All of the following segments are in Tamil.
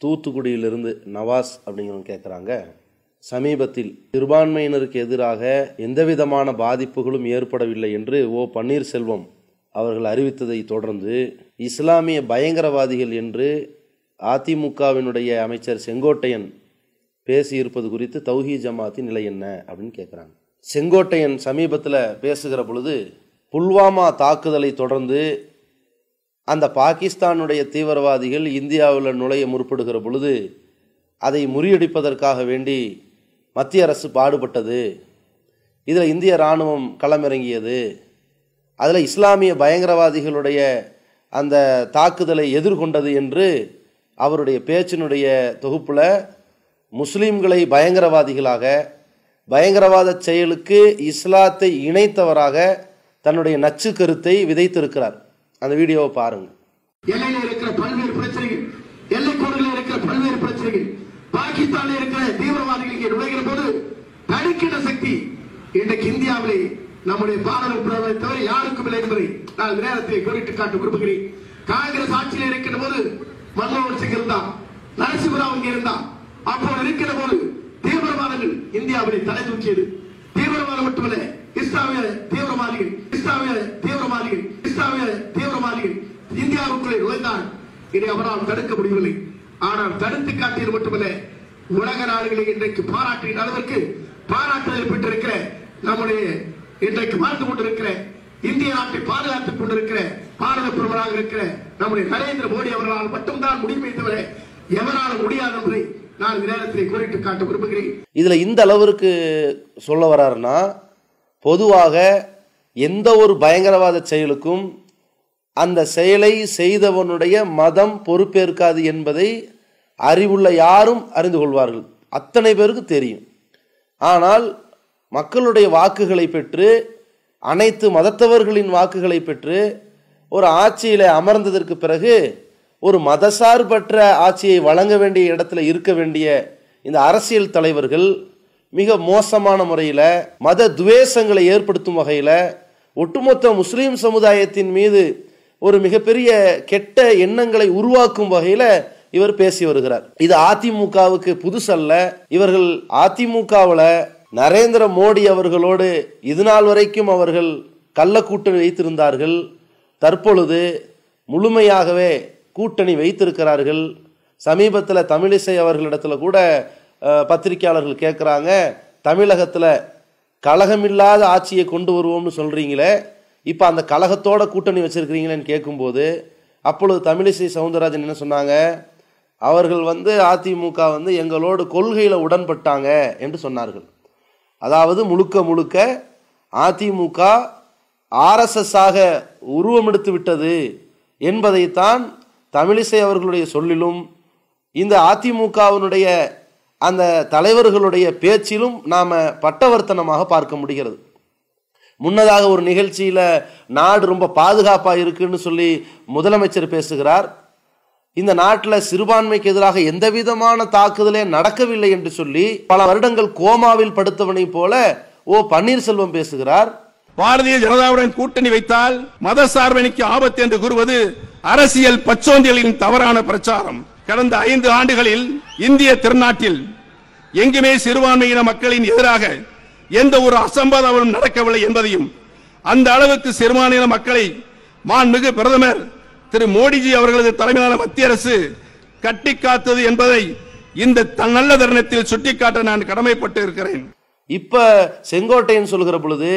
தூத்துக்குடியிலிருந்து நவாஸ் அப்படிங்கிறவங்க கேட்குறாங்க சமீபத்தில் சிறுபான்மையினருக்கு எதிராக எந்தவிதமான பாதிப்புகளும் ஏற்படவில்லை என்று ஓ பன்னீர்செல்வம் அவர்கள் அறிவித்ததை தொடர்ந்து இஸ்லாமிய பயங்கரவாதிகள் என்று அதிமுகவினுடைய அமைச்சர் செங்கோட்டையன் பேசியிருப்பது குறித்து தௌஹி ஜமாத்தின் நிலை என்ன அப்படின்னு கேட்குறாங்க செங்கோட்டையன் சமீபத்தில் பேசுகிற பொழுது புல்வாமா தாக்குதலை தொடர்ந்து அந்த பாகிஸ்தானுடைய தீவிரவாதிகள் இந்தியாவில் நுழைய முற்படுகிற பொழுது அதை முறியடிப்பதற்காக வேண்டி மத்திய அரசு பாடுபட்டது. இதில் இந்திய இராணுவம் களமிறங்கியது. அதில் இஸ்லாமிய பயங்கரவாதிகளுடைய அந்த தாக்குதலை எதிர்கொண்டது என்று அவருடைய பேச்சினுடைய தொகுப்பில் முஸ்லீம்களை பயங்கரவாதிகளாக பயங்கரவாத செயலுக்கு இஸ்லாத்தை இணைத்தவராக தன்னுடைய நச்சு கருத்தை விதைத்திருக்கிறார். அந்த வீடியோவை பாருங்க. எல்லையில இருக்கிற பல்வேறு பிரச்சனைகள் எல்லைக்கோடுகளில் இருக்கிற பல்வேறு பிரச்சனைகள் பாகிஸ்தானில் இருக்கிற தீவிரவாதிகள் நுழைகிற போது தடுக்கிற சக்தி இன்றைக்கு இந்தியாவிலே நம்முடைய பாரத பிரதமரை தவிர யாருக்கும் இல்லை என்பதை நான் நேரத்தை குறிப்பிட்டு காட்ட விரும்புகிறேன். காங்கிரஸ் ஆட்சியில் இருக்கின்ற போது மன்மோகன் சிங் இருந்தார் நரசிம்மராவ் இங்கே இருந்தார். அப்போது இருக்கிற போது தீவிரவாதங்கள் இந்தியாவிலே தலை தூக்கியது. தீவிரவாதம் மட்டுமல்ல இஸ்லாமிய தீவிரவாதிகள் இஸ்லாமிய தீவிர இந்தியாவுக்குள்ளே நுழைந்தான் இதை அவரால் தடுக்க முடியவில்லை. ஆனால் தடுத்து காட்டியது மட்டுமல்ல உலக நாடுகளை இன்றைக்கு பாராட்டுகின்ற அளவிற்கு பாராட்டுதல் பெற்றிருக்கிற நம்முடைய இன்றைக்கு வாழ்ந்து கொண்டிருக்கிற இந்திய நாட்டை பாதுகாத்துக் கொண்டிருக்கிற பாரத பிரதமராக இருக்கிற நம்முடைய நரேந்திர மோடி அவர்களால் மட்டும்தான் முடியுமே தவிர எவராலும் முடியாது என்பதை நான் இந்த நேரத்தில் காட்ட விரும்புகிறேன். இதில் இந்த அளவிற்கு சொல்ல வராருன்னா பொதுவாக எந்த ஒரு பயங்கரவாத செயலுக்கும் அந்த செயலை செய்தவனுடைய மதம் பொறுப்பேற்காது என்பதை அறிவுள்ள யாரும் அறிந்து கொள்வார்கள். அத்தனை பேருக்கு தெரியும். ஆனால் மக்களுடைய வாக்குகளை பெற்று அனைத்து மதத்தவர்களின் வாக்குகளை பெற்று ஒரு ஆட்சியில் அமர்ந்ததற்கு பிறகு ஒரு மதசார்பற்ற ஆட்சியை வழங்க வேண்டிய இடத்துல இருக்க வேண்டிய இந்த அரசியல் தலைவர்கள் மிக மோசமான முறையில் மத துவேஷங்களை ஏற்படுத்தும் வகையில் ஒட்டுமொத்த முஸ்லீம் சமுதாயத்தின் மீது ஒரு மிகப்பெரிய கெட்ட எண்ணங்களை உருவாக்கும் வகையில் இவர் பேசி வருகிறார். இது அதிமுகவுக்கு புதுசல்ல. இவர்கள் அதிமுகவில் நரேந்திர மோடி அவர்களோடு இதுநாள் வரைக்கும் அவர்கள் கள்ள கூட்டணி வைத்திருந்தார்கள். தற்பொழுது முழுமையாகவே கூட்டணி வைத்திருக்கிறார்கள். சமீபத்தில் தமிழிசை அவர்களிடத்தில் கூட பத்திரிகையாளர்கள் பத்திரிக்கையாளர்கள் கேட்குறாங்க தமிழகத்தில் கழகமில்லாத ஆட்சியை கொண்டு வருவோம்னு சொல்கிறீங்களே இப்போ அந்த கழகத்தோட கூட்டணி வச்சிருக்கிறீங்களேன்னு கேட்கும்போது அப்பொழுது தமிழிசை சவுந்தரராஜன் என்ன சொன்னாங்க? அவர்கள் வந்து அதிமுக வந்து எங்களோடு கொள்கையில் உடன்பட்டாங்க என்று சொன்னார்கள். அதாவது முழுக்க முழுக்க அதிமுக ஆர்எஸ்எஸ்ஸாக உருவமெடுத்து விட்டது என்பதைத்தான் தமிழிசை அவர்களுடைய சொல்லிலும் இந்த அதிமுகவினுடைய அந்த தலைவர்களுடைய பேச்சிலும் நாம் பட்டவர்த்தனமாக பார்க்க முடிகிறது. முன்னதாக ஒரு நிகழ்ச்சியில் நாடு ரொம்ப பாதுகாப்பாக இருக்குன்னு சொல்லி முதலமைச்சர் பேசுகிறார். இந்த நாட்டில் சிறுபான்மைக்கு எதிராக எந்த விதமான தாக்குதலே நடக்கவில்லை என்று சொல்லி பல வருடங்கள் கோமாவில் படுத்தவனை போல ஓ பன்னீர்செல்வம் பேசுகிறார். பாரதிய ஜனதாவுடன் கூட்டணி வைத்தால் மத சார்பணிக்கு ஆபத்து என்று கூறுவது அரசியல் பச்சோந்திகளின் தவறான பிரச்சாரம். கடந்த ஐந்து ஆண்டுகளில் இந்திய திருநாட்டில் எங்குமே சிறுபான்மையின மக்களின் எதிராக எந்த ஒரு அசம்பாதமும் நடக்கவில்லை என்பதையும் அந்த அளவுக்கு சிறுபான்மையின மக்களை மாண்புமிகு பிரதமர் திரு மோடிஜி அவர்களது தலைமையிலான மத்திய அரசு கட்டி காத்தது என்பதை இந்த த- நல்ல தருணத்தில் சுட்டிக்காட்ட நான் கடமைப்பட்டு இருக்கிறேன். இப்ப செங்கோட்டையன் சொல்கிற பொழுது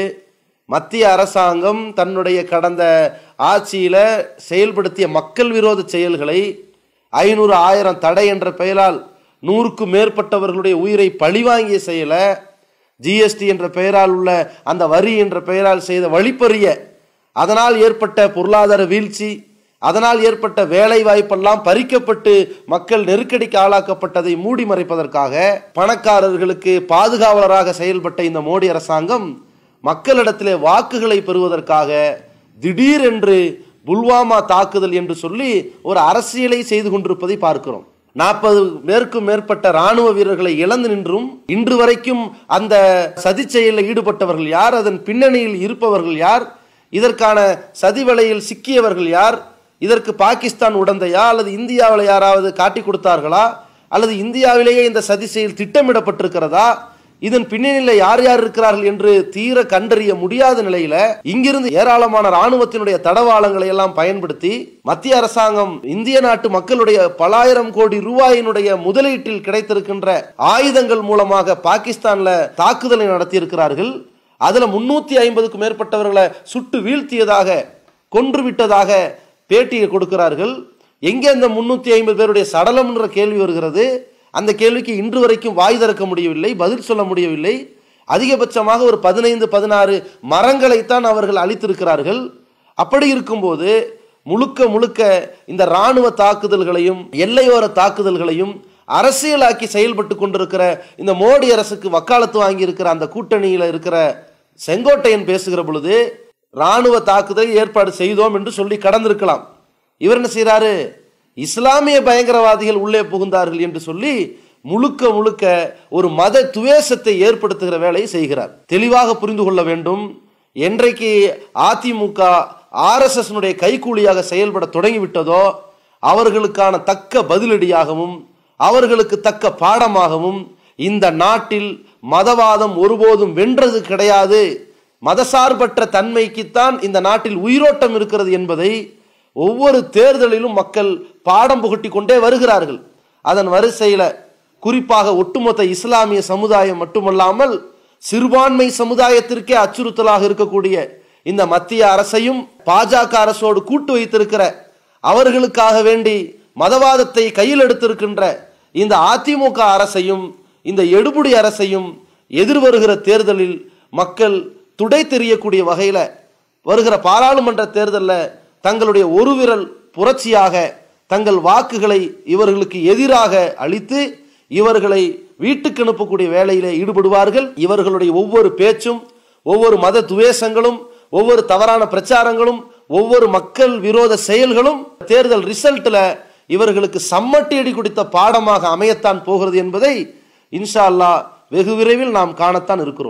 மத்திய அரசாங்கம் தன்னுடைய கடந்த ஆட்சியில செயல்படுத்திய மக்கள் விரோத செயல்களை ஐநூறு ஆயிரம் தடை என்ற பெயரால் நூறுக்கும் மேற்பட்டவர்களுடைய உயிரை பழிவாங்கிய செயலை ஜிஎஸ்டி என்ற பெயரால் உள்ள அந்த வரி என்ற பெயரால் செய்த வழிப்பறிய அதனால் ஏற்பட்ட பொருளாதார வீழ்ச்சி அதனால் ஏற்பட்ட வேலை வாய்ப்பெல்லாம் பறிக்கப்பட்டு மக்கள் நெருக்கடிக்கு ஆளாக்கப்பட்டதை மூடி மறைப்பதற்காக பணக்காரர்களுக்கு பாதுகாவலராக செயல்பட்ட இந்த மோடி அரசாங்கம் மக்களிடத்திலே வாக்குகளை பெறுவதற்காக திடீரென்று புல்வாமா தாக்குதல் என்று சொல்லி ஒரு அரசியலை செய்து கொண்டிருப்பதை பார்க்கிறோம். நாற்பது பேருக்கும் மேற்பட்ட ராணுவ வீரர்களை இழந்து நின்றும் இன்று வரைக்கும் அந்த சதி செயலில் ஈடுபட்டவர்கள் யார்? அதன் பின்னணியில் இருப்பவர்கள் யார்? இதற்கான சதிவலையில் சிக்கியவர்கள் யார்? இதற்கு பாகிஸ்தான் உடந்தையா? அல்லது இந்தியாவில் யாராவது காட்டி கொடுத்தார்களா? அல்லது இந்தியாவிலேயே இந்த சதி செயல் திட்டமிடப்பட்டிருக்கிறதா? இதன் பின்னணியில் யார் யார் இருக்கிறார்கள் என்று தீர கண்டறிய முடியாத நிலையில இங்கிருந்து ஏராளமான ராணுவத்தினுடைய தடவாளங்களை எல்லாம் பயன்படுத்தி மத்திய அரசாங்கம் இந்திய நாட்டு மக்களுடைய பலாயிரம் கோடி ரூபாயினுடைய முதலீட்டில் கிடைத்திருக்கின்ற ஆயுதங்கள் மூலமாக பாகிஸ்தான்ல தாக்குதலை நடத்தி இருக்கிறார்கள் அதுல முன்னூத்தி ஐம்பதுக்கும் மேற்பட்டவர்களை சுட்டு வீழ்த்தியதாக கொன்று விட்டதாக பேட்டியை கொடுக்கிறார்கள். எங்கே அந்த முன்னூத்தி ஐம்பது பேருடைய சடலம் என்ற கேள்வி வருகிறது? அந்த கேள்விக்கு இன்று வரைக்கும் வாய் திறக்க முடியவில்லை பதில் சொல்ல முடியவில்லை. அதிகபட்சமாக ஒரு பதினைந்து பதினாறு மரங்களைத்தான் அவர்கள் அளித்திருக்கிறார்கள் அப்படி இருக்கும்போது முழுக்க முழுக்க இந்த ராணுவ தாக்குதல்களையும் எல்லையோர தாக்குதல்களையும் அரசியலாக்கி செயல்பட்டு கொண்டிருக்கிற இந்த மோடி அரசுக்கு வக்காலத்து வாங்கி இருக்கிற அந்த கூட்டணியில் இருக்கிற செங்கோட்டையன் பேசுகிற பொழுது ராணுவ தாக்குதலை ஏற்பாடு செய்தோம் என்று சொல்லி கடந்திருக்கலாம். இவர் என்ன செய்கிறாரு இஸ்லாமிய பயங்கரவாதிகள் உள்ளே புகுந்தார்கள் என்று சொல்லி முழுக்க முழுக்க ஒரு மத துவேஷத்தை ஏற்படுத்துகிற வேலையை செய்கிறார். தெளிவாக புரிந்து கொள்ள வேண்டும். என்றைக்கு அதிமுக ஆர்எஸ்எஸ்னுடைய கைக்கூலியாக செயல்பட தொடங்கிவிட்டதோ அவர்களுக்கான தக்க பதிலடியாகவும் அவர்களுக்கு தக்க பாடமாகவும் இந்த நாட்டில் மதவாதம் ஒருபோதும் வென்றது கிடையாது. மதசார்பற்ற தன்மைக்குத்தான் இந்த நாட்டில் உயிரோட்டம் இருக்கிறது என்பதை ஒவ்வொரு தேர்தலிலும் மக்கள் பாடம் புகட்டி கொண்டே வருகிறார்கள். அதன் வரிசையில் குறிப்பாக ஒட்டுமொத்த இஸ்லாமிய சமுதாயம் மட்டுமல்லாமல் சிறுபான்மை சமுதாயத்திற்கே அச்சுறுத்தலாக இருக்கக்கூடிய இந்த மத்திய அரசையும் பாஜக அரசோடு கூட்டு வைத்திருக்கிற அவர்களுக்காக வேண்டி மதவாதத்தை கையில் எடுத்திருக்கின்ற இந்த அதிமுக அரசையும் இந்த எடுபுடி அரசையும் எதிர்வருகிற தேர்தலில் மக்கள் துடை தெரியக்கூடிய வகையில் வருகிற பாராளுமன்ற தேர்தலில் தங்களுடைய ஒரு விரல் புரட்சியாக தங்கள் வாக்குகளை இவர்களுக்கு எதிராக அளித்து இவர்களை வீட்டுக்கு அனுப்பக்கூடிய வேலையிலே ஈடுபடுவார்கள். இவர்களுடைய ஒவ்வொரு பேச்சும் ஒவ்வொரு மத துவேஷங்களும் ஒவ்வொரு தவறான பிரச்சாரங்களும் ஒவ்வொரு மக்கள் விரோத செயல்களும் தேர்தல் ரிசல்ட்டில் இவர்களுக்கு சம்மட்டியடி கொடுத்த குடித்த பாடமாக அமையத்தான் போகிறது என்பதை இன்ஷா அல்லாஹ் வெகு விரைவில் நாம் காணத்தான் இருக்கிறோம்.